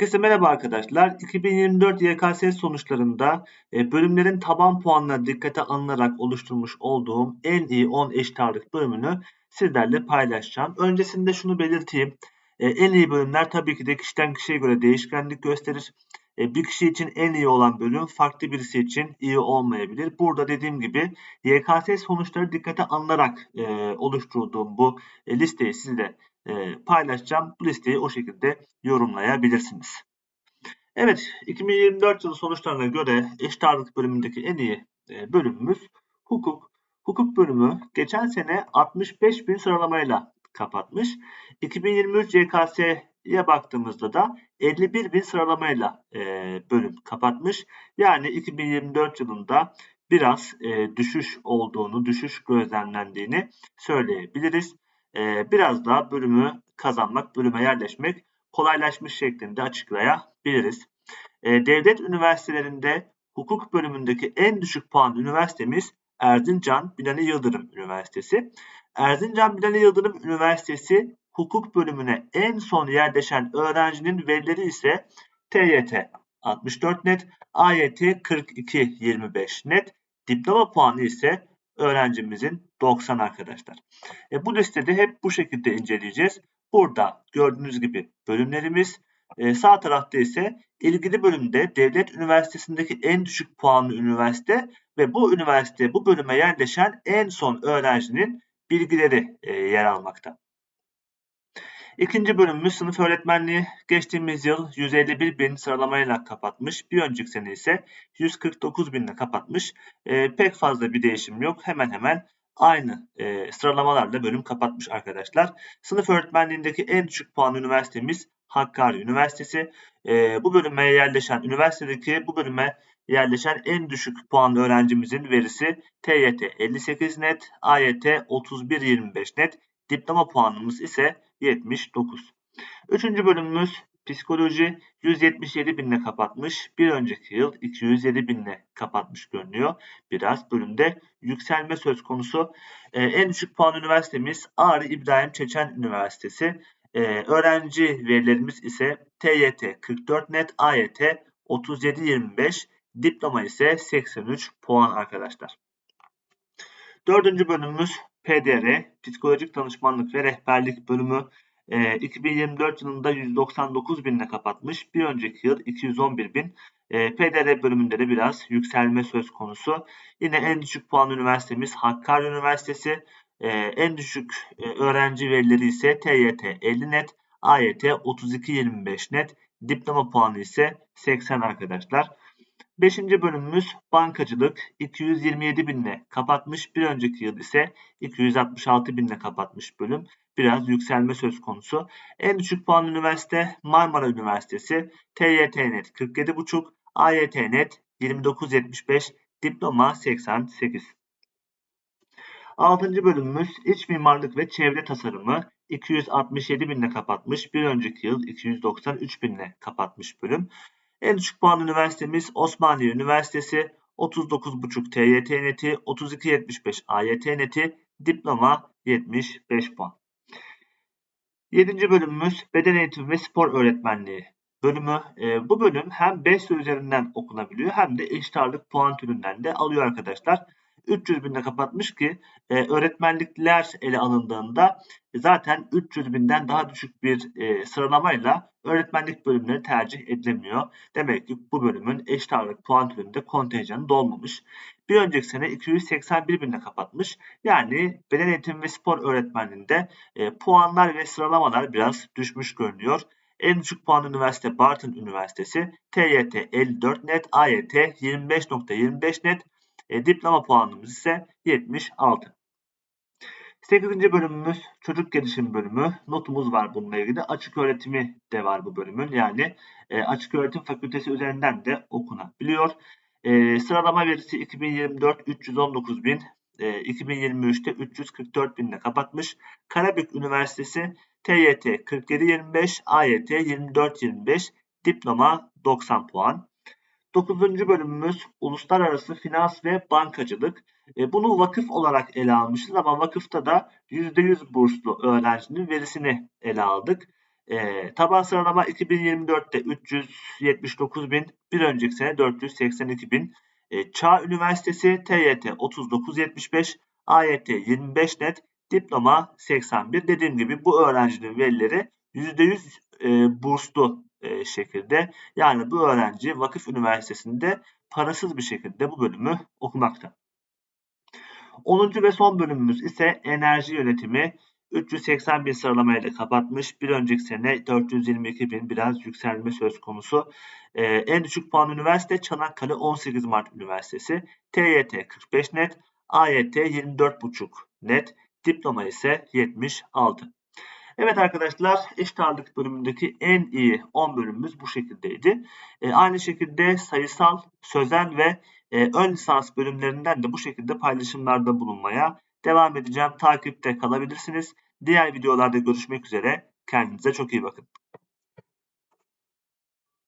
Herkese merhaba arkadaşlar. 2024 YKS sonuçlarında e, bölümlerin taban puanına dikkate alınarak oluşturmuş olduğum en iyi 10 eşit ağırlık bölümünü sizlerle paylaşacağım. Öncesinde şunu belirteyim. E, en iyi bölümler tabii ki de kişiden kişiye göre değişkenlik gösterir. E, bir kişi için en iyi olan bölüm farklı birisi için iyi olmayabilir. Burada dediğim gibi YKS sonuçları dikkate alınarak oluşturduğum bu listeyi sizle e, paylaşacağım. Bu listeyi o şekilde yorumlayabilirsiniz. Evet, 2024 yılı sonuçlarına göre eşit ağırlık bölümündeki en iyi e, bölümümüz hukuk. Hukuk bölümü geçen sene 65 bin sıralamayla kapatmış. 2023 YKS'ye baktığımızda da 51 bin sıralamayla e, bölüm kapatmış. Yani 2024 yılında biraz e, düşüş olduğunu, düşüş gözlemlendiğini söyleyebiliriz e, biraz daha bölümü kazanmak, bölüme yerleşmek kolaylaşmış şeklinde açıklayabiliriz. E, devlet üniversitelerinde hukuk bölümündeki en düşük puan üniversitemiz Erzincan Binali Yıldırım Üniversitesi. Erzincan Binali Yıldırım Üniversitesi hukuk bölümüne en son yerleşen öğrencinin verileri ise TYT 64 net, AYT 42-25 net, diploma puanı ise öğrencimizin 90 arkadaşlar. E, bu listede hep bu şekilde inceleyeceğiz. Burada gördüğünüz gibi bölümlerimiz e, sağ tarafta ise ilgili bölümde devlet üniversitesindeki en düşük puanlı üniversite ve bu üniversite bu bölüme yerleşen en son öğrencinin bilgileri e, yer almakta. İkinci bölümümüz sınıf öğretmenliği. Geçtiğimiz yıl 151 bin sıralamayla kapatmış. Bir önceki sene ise 149 binle kapatmış. E, pek fazla bir değişim yok. Hemen hemen aynı e, sıralamalarla bölüm kapatmış arkadaşlar. Sınıf öğretmenliğindeki en düşük puan üniversitemiz Hakkari Üniversitesi. E, bu bölüme yerleşen üniversitedeki bu bölüme yerleşen en düşük puanlı öğrencimizin verisi TYT 58 net, AYT 31-25 net, diploma puanımız ise 79. Üçüncü bölümümüz psikoloji 177 binle kapatmış. Bir önceki yıl 207 binle kapatmış görünüyor. Biraz bölümde yükselme söz konusu. Ee, en düşük puan üniversitemiz Ağrı İbrahim Çeçen Üniversitesi. Ee, öğrenci verilerimiz ise TYT 44 net, AYT 37-25, diploma ise 83 puan arkadaşlar. Dördüncü bölümümüz PDR, Psikolojik Danışmanlık ve Rehberlik bölümü e, 2024 yılında 199 binle kapatmış. Bir önceki yıl 211 bin. E, PDR bölümünde de biraz yükselme söz konusu. Yine en düşük puan üniversitemiz Hakkari Üniversitesi. E, en düşük e, öğrenci verileri ise TYT 50 net, AYT 32-25 net, diploma puanı ise 80 arkadaşlar. Beşinci bölümümüz bankacılık 227 binle kapatmış. Bir önceki yıl ise 266 binle kapatmış bölüm. Biraz yükselme söz konusu. En düşük puan üniversite Marmara Üniversitesi. TYT net 47,5, AYT net 29.75, diploma 88. Altıncı bölümümüz iç mimarlık ve çevre tasarımı 267 binle kapatmış. Bir önceki yıl 293 binle kapatmış bölüm. En düşük puan üniversitemiz Osmaniye Üniversitesi 39.5 TYT neti, 32.75 AYT neti, diploma 75 puan. 7. bölümümüz beden eğitimi ve spor öğretmenliği bölümü. E, bu bölüm hem BESYO üzerinden okunabiliyor hem de eşit ağırlık puan türünden de alıyor arkadaşlar. 300 binde kapatmış ki e, öğretmenlikler ele alındığında zaten 300 binden daha düşük bir e, sıralamayla öğretmenlik bölümleri tercih edilemiyor. Demek ki bu bölümün eşit ağırlık puan türünde kontenjanı dolmamış. Bir önceki sene 281 binde kapatmış. Yani beden eğitimi ve spor öğretmenliğinde e, puanlar ve sıralamalar biraz düşmüş görünüyor. En düşük puan üniversite Bartın Üniversitesi TYT 54 net, AYT 25.25 net, e, diploma puanımız ise 76. 8. bölümümüz çocuk gelişim bölümü. Notumuz var bununla ilgili. Açık öğretimi de var bu bölümün. Yani e, açık öğretim fakültesi üzerinden de okunabiliyor. E, sıralama verisi 2024 319 bin. E, 2023'te 344 binle kapatmış. Karabük Üniversitesi TYT 47-25, AYT 24-25, diploma 90 puan. 9. bölümümüz uluslararası finans ve bankacılık. E, bunu vakıf olarak ele almışız ama vakıfta da %100 burslu öğrencinin verisini ele aldık. E, taban sıralama 2024'te 379 bin, bir önceki sene 482 bin. E, Çağ Üniversitesi TYT 3975, AYT 25 net, diploma 81. Dediğim gibi bu öğrencinin verileri %100 e, burslu e, şekilde. Yani bu öğrenci vakıf üniversitesinde parasız bir şekilde bu bölümü okumakta. 10. ve son bölümümüz ise enerji yönetimi. 380 bin sıralamayla kapatmış. Bir önceki sene 422 bin biraz yükselme söz konusu. Ee, en düşük puan üniversite Çanakkale 18 Mart Üniversitesi. TYT 45 net. AYT 24,5 net. Diploma ise 76. Evet arkadaşlar eşit ağırlık bölümündeki en iyi 10 bölümümüz bu şekildeydi. E, aynı şekilde sayısal, sözel ve e, ön lisans bölümlerinden de bu şekilde paylaşımlarda bulunmaya devam edeceğim. Takipte kalabilirsiniz. Diğer videolarda görüşmek üzere. Kendinize çok iyi bakın.